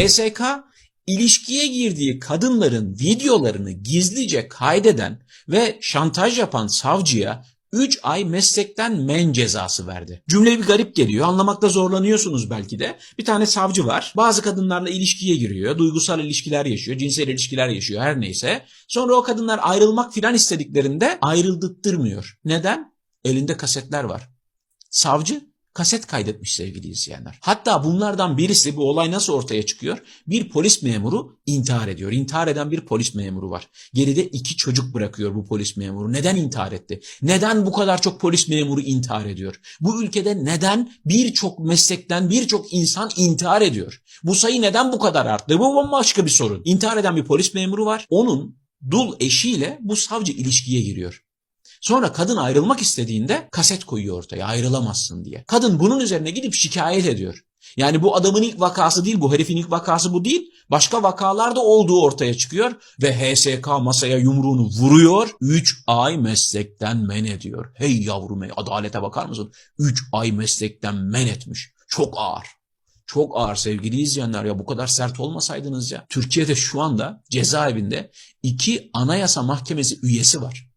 HSK ilişkiye girdiği kadınların videolarını gizlice kaydeden ve şantaj yapan savcıya 3 ay meslekten men cezası verdi. Cümle bir garip geliyor. Anlamakta zorlanıyorsunuz belki de. Bir tane savcı var. Bazı kadınlarla ilişkiye giriyor. Duygusal ilişkiler yaşıyor. Cinsel ilişkiler yaşıyor her neyse. Sonra o kadınlar ayrılmak filan istediklerinde ayrıldırtmıyor. Neden? Elinde kasetler var. Savcı kaset kaydetmiş sevgili izleyenler. Hatta bunlardan birisi bu olay nasıl ortaya çıkıyor? Bir polis memuru intihar ediyor. İntihar eden bir polis memuru var. Geride iki çocuk bırakıyor bu polis memuru. Neden intihar etti? Neden bu kadar çok polis memuru intihar ediyor? Bu ülkede neden birçok meslekten birçok insan intihar ediyor? Bu sayı neden bu kadar arttı? Bu bambaşka bir sorun. İntihar eden bir polis memuru var. Onun dul eşiyle bu savcı ilişkiye giriyor. Sonra kadın ayrılmak istediğinde kaset koyuyor ortaya ayrılamazsın diye. Kadın bunun üzerine gidip şikayet ediyor. Yani bu adamın ilk vakası değil, bu herifin ilk vakası bu değil. Başka vakalarda olduğu ortaya çıkıyor ve HSK masaya yumruğunu vuruyor. 3 ay meslekten men ediyor. Hey yavrum hey adalete bakar mısın? 3 ay meslekten men etmiş. Çok ağır. Çok ağır sevgili izleyenler ya bu kadar sert olmasaydınız ya. Türkiye'de şu anda cezaevinde iki anayasa mahkemesi üyesi var.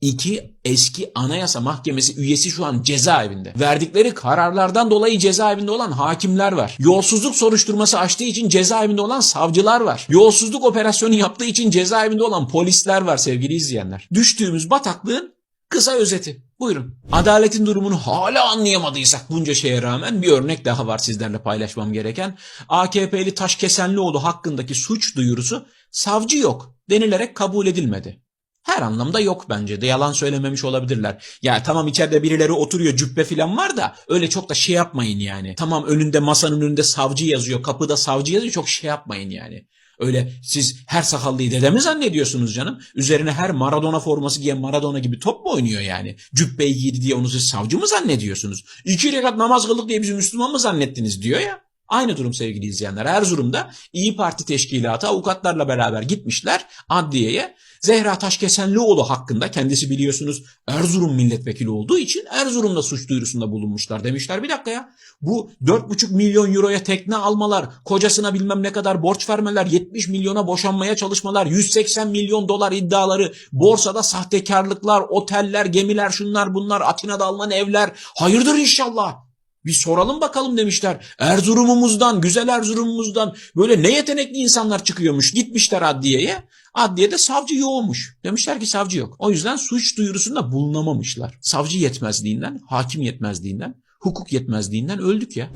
İki eski anayasa mahkemesi üyesi şu an cezaevinde. Verdikleri kararlardan dolayı cezaevinde olan hakimler var. Yolsuzluk soruşturması açtığı için cezaevinde olan savcılar var. Yolsuzluk operasyonu yaptığı için cezaevinde olan polisler var sevgili izleyenler. Düştüğümüz bataklığın kısa özeti. Buyurun. Adaletin durumunu hala anlayamadıysak bunca şeye rağmen bir örnek daha var sizlerle paylaşmam gereken. AKP'li Taşkesenlioğlu hakkındaki suç duyurusu savcı yok denilerek kabul edilmedi. Her anlamda yok bence de yalan söylememiş olabilirler. Ya tamam içeride birileri oturuyor cübbe falan var da öyle çok da şey yapmayın yani. Tamam önünde masanın önünde savcı yazıyor kapıda savcı yazıyor çok şey yapmayın yani. Öyle siz her sakallıyı dede mi zannediyorsunuz canım? Üzerine her Maradona forması giyen Maradona gibi top mu oynuyor yani? Cübbeyi giydi diye onu siz savcı mı zannediyorsunuz? İki rekat namaz kıldık diye bizi Müslüman mı zannettiniz diyor ya. Aynı durum sevgili izleyenler. Erzurum'da İyi Parti teşkilatı avukatlarla beraber gitmişler adliyeye. Zehra Taşkesenlioğlu hakkında kendisi biliyorsunuz Erzurum milletvekili olduğu için Erzurum'da suç duyurusunda bulunmuşlar. Demişler bir dakika ya bu 4,5 milyon euroya tekne almalar, kocasına bilmem ne kadar borç vermeler, 70 milyona boşanmaya çalışmalar, 180 milyon dolar iddiaları, borsada sahtekarlıklar, oteller, gemiler, şunlar bunlar, Atina'da alınan evler. Hayırdır inşallah. Bir soralım bakalım demişler. Erzurum'umuzdan, güzel Erzurum'umuzdan böyle ne yetenekli insanlar çıkıyormuş. Gitmişler adliyeye. Adliyede savcı yoğunmuş. Demişler ki savcı yok. O yüzden suç duyurusunda bulunamamışlar. Savcı yetmezliğinden, hakim yetmezliğinden, hukuk yetmezliğinden öldük ya.